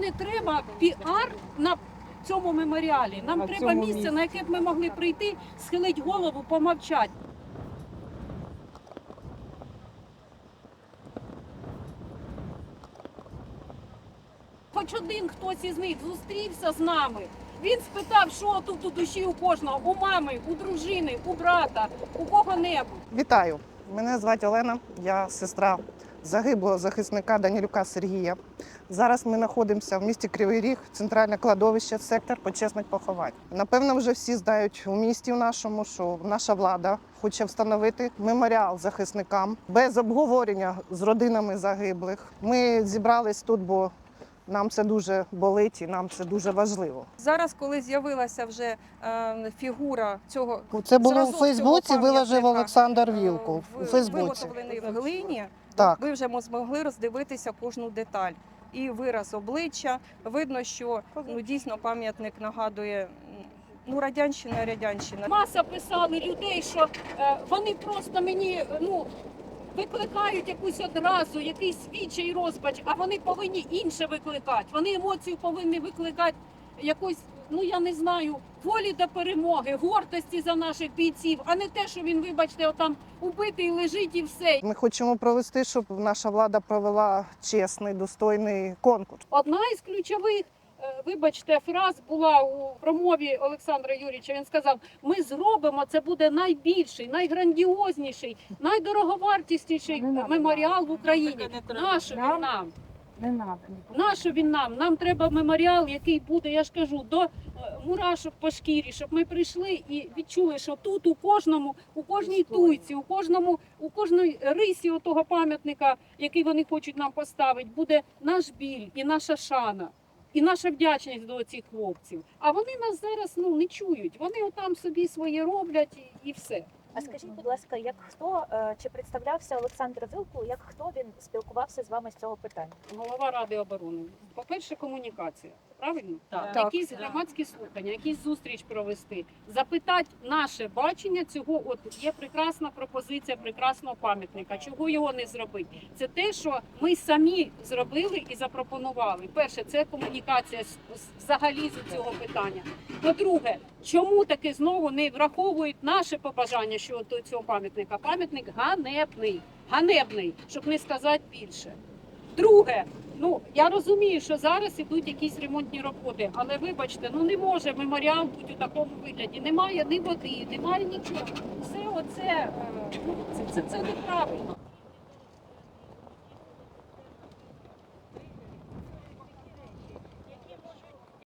не треба піар на цьому меморіалі. Нам На треба місце, місці. на яке б ми могли прийти, схилити голову, помовчати. Хоч один хтось із них зустрівся з нами. Він спитав, що тут у душі у кожного, у мами, у дружини, у брата, у кого-небудь. Вітаю! Мене звати Олена, я сестра загиблого захисника Данілюка Сергія. Зараз ми знаходимося в місті Кривий Ріг, центральне кладовище, сектор почесних поховань. Напевно, вже всі знають у місті в нашому, що наша влада хоче встановити меморіал захисникам без обговорення з родинами загиблих. Ми зібрались тут, бо нам це дуже болить і нам це дуже важливо. Зараз, коли з'явилася вже е, фігура цього Це було у Фейсбуці, виложив Олександр е, Вілку у Фейсбуці. виготовлений в глині, Так. ви вже змогли роздивитися кожну деталь. І вираз обличчя. Видно, що ну, дійсно пам'ятник нагадує ну, радянщина, радянщина. Маса писали людей, що е, вони просто мені ну. Викликають якусь одразу, якийсь свідчий розпач, а вони повинні інше викликати. Вони емоцію повинні викликати якусь, ну я не знаю, волі до перемоги, гордості за наших бійців, а не те, що він, вибачте, отам убитий лежить і все. Ми хочемо провести, щоб наша влада провела чесний, достойний конкурс. Одна із ключових, е, вибачте, фраз була у промові Олександра Юрійовича. Він сказав: ми зробимо це буде найбільший, найграндіозніший, найдороговартісніший меморіал в Україні. Він нам? Не надо. Нащо він нам? Нам треба меморіал, який буде, я ж кажу, до е, мурашок по шкірі, щоб ми прийшли і відчули, що тут у кожному, у кожній туйці, у кожному, у кожній рисі отого пам'ятника, який вони хочуть нам поставити, буде наш біль і наша шана. І наша вдячність до цих хлопців. А вони нас зараз ну не чують. Вони отам собі своє роблять і, і все. А скажіть, будь ласка, як хто е, чи представлявся Олександр Вилку, як хто він спілкувався з вами з цього питання? Голова ради оборони. По-перше, комунікація. Правильно? Так. Якісь громадські слухання, якісь зустріч провести, запитати наше бачення цього. От є прекрасна пропозиція прекрасного пам'ятника. Чого його не зробити? Це те, що ми самі зробили і запропонували. Перше, це комунікація взагалі з цього питання. По-друге, чому таки знову не враховують наше побажання щодо цього пам'ятника? Пам'ятник ганебний, ганебний, щоб не сказати більше. Друге, ну я розумію, що зараз ідуть якісь ремонтні роботи, але вибачте, ну не може меморіал бути у такому вигляді. Немає ні води, немає нічого. Все оце е, ну, це, це, це неправильно.